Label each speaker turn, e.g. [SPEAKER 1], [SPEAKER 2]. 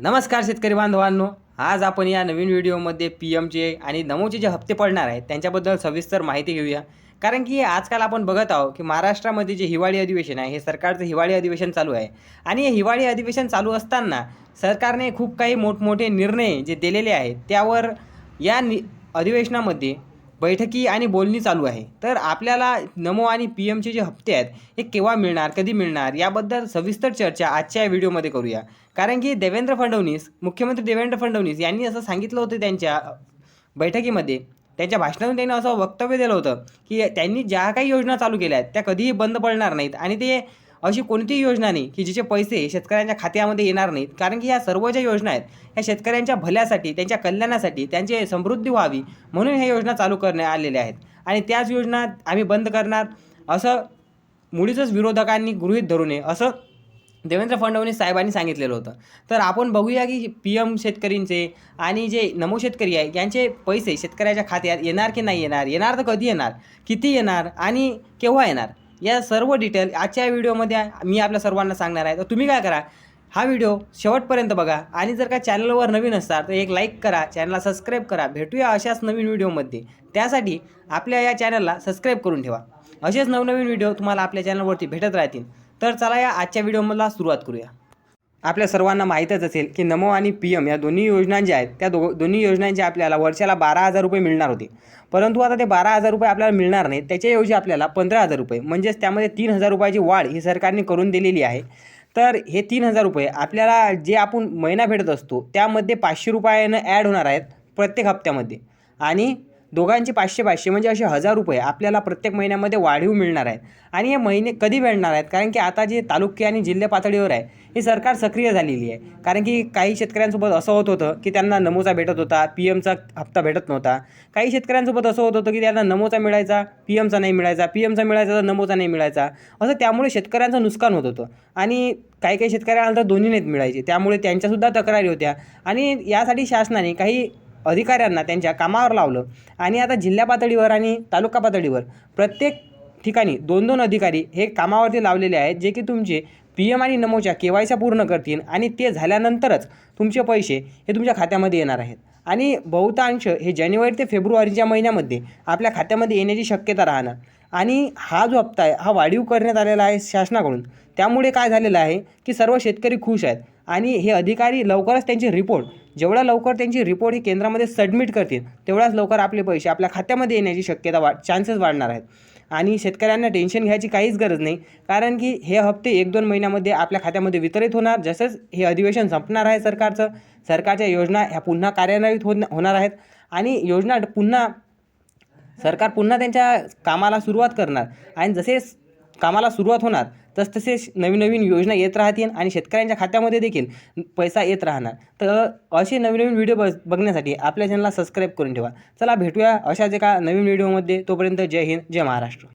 [SPEAKER 1] नमस्कार शेतकरी बांधवांनो. आज आपण या नवीन व्हिडिओमध्ये पी एमचे आणि नमोचे जे हप्ते पडणार आहेत त्यांच्याबद्दल सविस्तर माहिती घेऊया. कारण की आजकाल आपण बघत आहोत की महाराष्ट्रामध्ये जे हिवाळी अधिवेशन आहे हे सरकारचं हिवाळी अधिवेशन चालू आहे. आणि हे हिवाळी अधिवेशन चालू असताना सरकारने खूप काही मोठमोठे निर्णय जे दिलेले आहेत त्यावर या नि अधिवेशनामध्ये बैठकी आणि बोलणी चालू आहे. तर आपल्याला नमो आणि पी एमचे जे हप्ते आहेत हे केव्हा मिळणार कधी मिळणार याबद्दल सविस्तर चर्चा आजच्या या व्हिडिओमध्ये करूया. कारण की देवेंद्र फडणवीस मुख्यमंत्री देवेंद्र फडणवीस यांनी असं सांगितलं होतं त्यांच्या बैठकीमध्ये त्यांच्या भाषणातून त्यांनी असं वक्तव्य दिलं होतं की त्यांनी ज्या काही योजना चालू केल्या आहेत त्या कधीही बंद पडणार नाहीत. आणि ते अशी कोणतीही योजना नाही की जिचे पैसे शेतकऱ्यांच्या खात्यामध्ये येणार नाहीत. कारण की या सर्व ज्या योजना आहेत ह्या शेतकऱ्यांच्या भल्यासाठी त्यांच्या कल्याणासाठी त्यांची समृद्धी व्हावी म्हणून ह्या योजना चालू करण्यात आलेल्या आहेत. आणि त्याच योजना आम्ही बंद करणार. असं मुळीचच विरोधकांनी गृहीत धरू नये असं देवेंद्र फडणवीस साहेबांनी सांगितलेलं होतं. तर आपण बघूया की पी एम शेतकरींचे आणि जे नमो शेतकरी आहे यांचे पैसे शेतकऱ्याच्या खात्यात येणार की नाही येणार? येणार तर कधी येणार? किती येणार? आणि केव्हा येणार? या सर्व डिटेल आजच्या व्हिडिओमध्ये मी आपल्या सर्वांना सांगणार आहे. तर तुम्ही काय करा हा व्हिडिओ शेवटपर्यंत बघा. आणि जर का चॅनलवर नवीन असणार तर एक लाईक करा चॅनलला सबस्क्राईब करा. भेटूया अशाच नवीन व्हिडिओमध्ये त्यासाठी आपल्या या चॅनलला सबस्क्राईब करून ठेवा. असेच नवनवीन व्हिडिओ तुम्हाला आपल्या चॅनलवरती भेटत राहतील. तर चला या आजच्या व्हिडिओमधला सुरुवात करूया. आपल्या सर्वांना माहीतच असेल की नमो आणि पी एम या दोन्ही योजना ज्या आहेत त्या दो दोन्ही योजनांचे आपल्याला वर्षाला बारा हजार रुपये मिळणार होते. परंतु आता ते बारा हजार रुपये आपल्याला मिळणार नाही त्याच्याऐवजी आपल्याला पंधरा हजार रुपये म्हणजेच त्यामध्ये तीन हजार रुपयाची वाढ ही सरकारने करून दिलेली आहे. तर हे तीन हजार रुपये आपल्याला जे आपण महिना भेटत असतो त्यामध्ये पाचशे रुपयानं ॲड होणार आहेत प्रत्येक हप्त्यामध्ये. आणि दोघांचे पाचशे पाचशे म्हणजे असे हजार रुपये आपल्याला प्रत्येक महिन्यामध्ये वाढीव मिळणार आहेत. आणि हे महिने कधी मिळणार आहेत? कारण की आता जे तालुके आणि जिल्हा पातळीवर आहे ही सरकार सक्रिय झालेली आहे. कारण की काही शेतकऱ्यांसोबत असं होत होतं की त्यांना नमोचा भेटत होता पी एमचा हप्ता भेटत नव्हता. काही शेतकऱ्यांसोबत असं होत होतं की त्यांना नमोचा मिळायचा पी एमचा नाही मिळायचा पी एमचा मिळायचा तर नमोचा नाही मिळायचा. असं त्यामुळे शेतकऱ्यांचं नुकसान होत होतं. आणि काही काही शेतकऱ्यांना तर दोन्ही नाहीत मिळायचे. त्यामुळे त्यांच्यासुद्धा तक्रारी होत्या. आणि यासाठी शासनाने काही अधिकाऱ्यांना त्यांच्या कामावर लावलं. आणि आता जिल्हा पातळीवर आणि तालुका पातळीवर प्रत्येक ठिकाणी दोन दोन अधिकारी हे कामावरती लावलेले आहेत जे की तुमचे पी एम आणि नमोच्या के वायच्या पूर्ण करतील आणि ते झाल्यानंतरच तुमचे पैसे हे तुमच्या खात्यामध्ये येणार आहेत. आणि बहुतांश हे जानेवारी ते फेब्रुवारीच्या महिन्यामध्ये आपल्या खात्यामध्ये येण्याची शक्यता राहणार. आणि हा जो हप्ता आहे हा वाढीव करण्यात आलेला आहे शासनाकडून. त्यामुळे काय झालेलं आहे की सर्व शेतकरी खुश आहेत. आणि हे अधिकारी लवकरच त्यांचे रिपोर्ट जेवढ्या लवकर त्यांची रिपोर्ट ही केंद्रामध्ये सबमिट करतील तेवढ्याच लवकर आपले पैसे आपल्या खात्यामध्ये येण्याची शक्यता वाढ चान्सेस वाढणार आहेत. आणि शेतकऱ्यांना टेन्शन घ्यायची काहीच गरज नाही कारण की हे हप्ते एक दोन महिन्यामध्ये आपल्या खात्यामध्ये वितरित होणार जसंच हे अधिवेशन संपणार आहे सरकारचं. सरकारच्या योजना ह्या पुन्हा कार्यान्वित हो होणार आहेत. आणि योजना पुन्हा सरकार पुन्हा त्यांच्या कामाला सुरुवात करणार. आणि जसे कामाला सुरुवात होणार तसतसे नवीन नवीन योजना येत राहतील आणि शेतकऱ्यांच्या खात्यामध्ये देखील पैसा येत राहणार. तर असे नवीन नवीन व्हिडिओ बघ बघण्यासाठी आपल्या चॅनलला सबस्क्राईब करून ठेवा. चला भेटूया अशाच एका नवीन व्हिडिओमध्ये तोपर्यंत जय हिंद जय महाराष्ट्र.